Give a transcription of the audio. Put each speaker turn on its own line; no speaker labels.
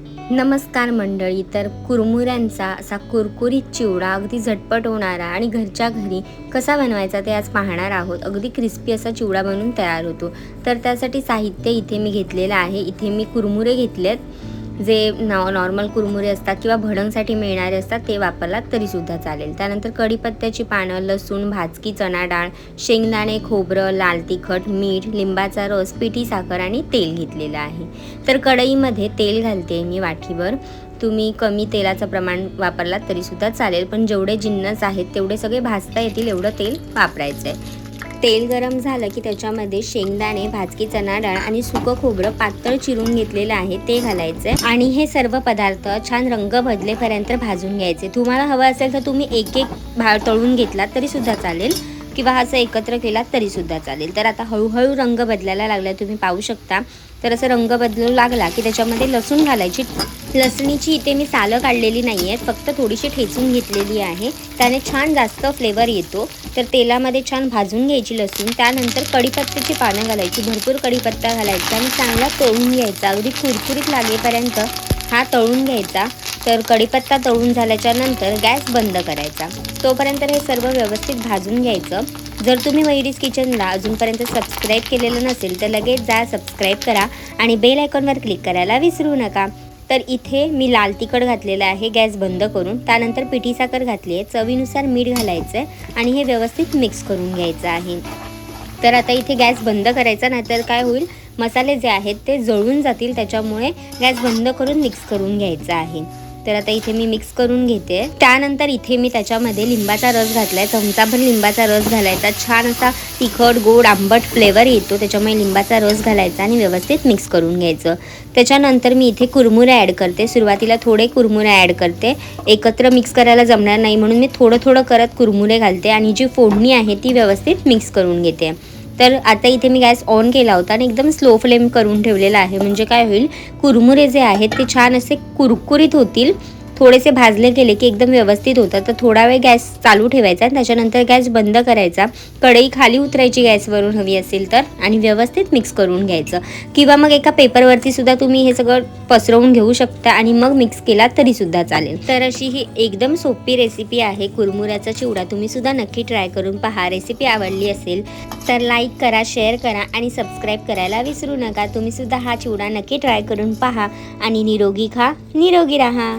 नमस्कार मंडळी तर कुरमुऱ्यांचा असा कुरकुरीत चिवडा अगदी झटपट होणारा आणि घरच्या घरी कसा बनवायचा ते आज पाहणार आहोत. अगदी क्रिस्पी असा चिवडा बनून तयार होतो. तर त्यासाठी साहित्य इथे मी घेतलेलं आहे. इथे मी कुरमुरे घेतलेत. जे नॉ नॉर्मल कुरमुरे असतात किंवा भडंगसाठी मिळणारे असतात ते वापरलात तरीसुद्धा चालेल. त्यानंतर कढीपत्त्याची पानं लसूण भाजकी चणा डाळ शेंगदाणे खोबरं लाल तिखट मीठ लिंबाचा रस पिठी साखर आणि तेल घेतलेलं आहे. तर कढईमध्ये तेल घालते मी वाटीभर. तुम्ही कमी तेलाचं प्रमाण वापरलात तरीसुद्धा चालेल पण जेवढे जिन्नस आहेत तेवढे सगळे भाजता येतील एवढं तेल वापरायचं आहे तेल गरम झालं की त्याच्यामध्ये शेंगदाणे भाजकी चणा डाळ आणि सुकं खोबरं पातळ चिरून घेतलेलं आहे ते घालायचं आणि हे सर्व पदार्थ छान रंग बदलेपर्यंत भाजून घ्यायचे. तुम्हाला हवं असेल तर तुम्ही एक एक भा तळून घेतलात तरीसुद्धा चालेल. किंवा असं एकत्र केला तरीसुद्धा चालेल. तर आता हळूहळू रंग बदलायला लागला तुम्ही पाहू शकता. तर असं रंग बदलू लागला की त्याच्यामध्ये लसूण घालायची. लसणीची इथे मी सालं काढलेली नाही आहेत फक्त थोडीशी ठेचून घेतलेली आहे. त्याने छान जास्त फ्लेवर येतो. तर तेलामध्ये छान भाजून घ्यायची लसूण. त्यानंतर कढीपत्त्याची पानं घालायची. भरपूर कढीपत्ता घालायचा आणि चांगला तळून घ्यायचा. अगदी कुरकुरीत लागेपर्यंत हा तळून घ्यायचा. तर कढीपत्ता तळून झाल्याच्यानंतर गॅस बंद करायचा. तोपर्यंत हे सर्व व्यवस्थित भाजून घ्यायचं. जर तुम्ही मयुरीज किचनला अजूनपर्यंत सबस्क्राईब केलेलं नसेल तर लगेच जा सबस्क्राईब करा आणि बेल आयकॉनवर क्लिक करायला विसरू नका. तर इथे मी लाल तिखट घातलेलं आहे गॅस बंद करून. त्यानंतर पिठी साखर घातली आहे चवीनुसार मीठ घालायचं आहे आणि हे व्यवस्थित मिक्स करून घ्यायचं आहे. तर आता इथे गॅस बंद करायचा नाहीतर काय होईल? मसाले जे आहेत ते जळून जातील त्याच्यामुळे गॅस बंद करून मिक्स करून घ्यायचा आहे. तर आता इथे मी मिक्स करून घेते. त्यानंतर इथे मी त्याच्यामध्ये लिंबाचा रस घातलाय. चमचाभर लिंबाचा रस घालायचा. छान असा तिखट गोड आंबट फ्लेवर येतो. त्याच्यामुळे लिंबाचा रस घालायचा आणि व्यवस्थित मिक्स करून घ्यायचं. त्याच्यानंतर मी इथे कुरमुरे ॲड करते. सुरुवातीला थोडे कुरमुरे ॲड करते. एकत्र मिक्स करायला जमणार नाही. म्हणून मी थोडं थोडं करत कुरमुरे घालते आणि जी फोडणी आहे ती व्यवस्थित मिक्स करून घेते. तर आता इथे मी गॅस ऑन केला होता आणि एकदम स्लो फ्लेम करून ठेवलेला आहे. म्हणजे काय होईल? कुरमुरे जे आहेत ते छान असे कुरकुरीत होतील. थोडेसे भाजले गेले की एकदम व्यवस्थित होतं. तर थोडा वेळ गॅस चालू ठेवायचा आणि त्याच्यानंतर गॅस बंद करायचा. कढई खाली उतरायची गॅसवरून हवी असेल तर आणि व्यवस्थित मिक्स करून घ्यायचं. किंवा मग एका पेपरवरती सुद्धा तुम्ही हे सगळं पसरवून घेऊ शकता आणि मग मिक्स केला तरीसुद्धा चालेल. तर अशी ही एकदम सोपी रेसिपी आहे. कुरमुऱ्याचा चिवडा तुम्ही सुद्धा नक्की ट्राय करून पहा. रेसिपी आवडली असेल तर लाईक करा शेअर करा आणि सबस्क्राईब करायला विसरू नका. तुम्ही सुद्धा हा चिवडा नक्की ट्राय करून पहा आणि निरोगी खा. निरोगी राहा.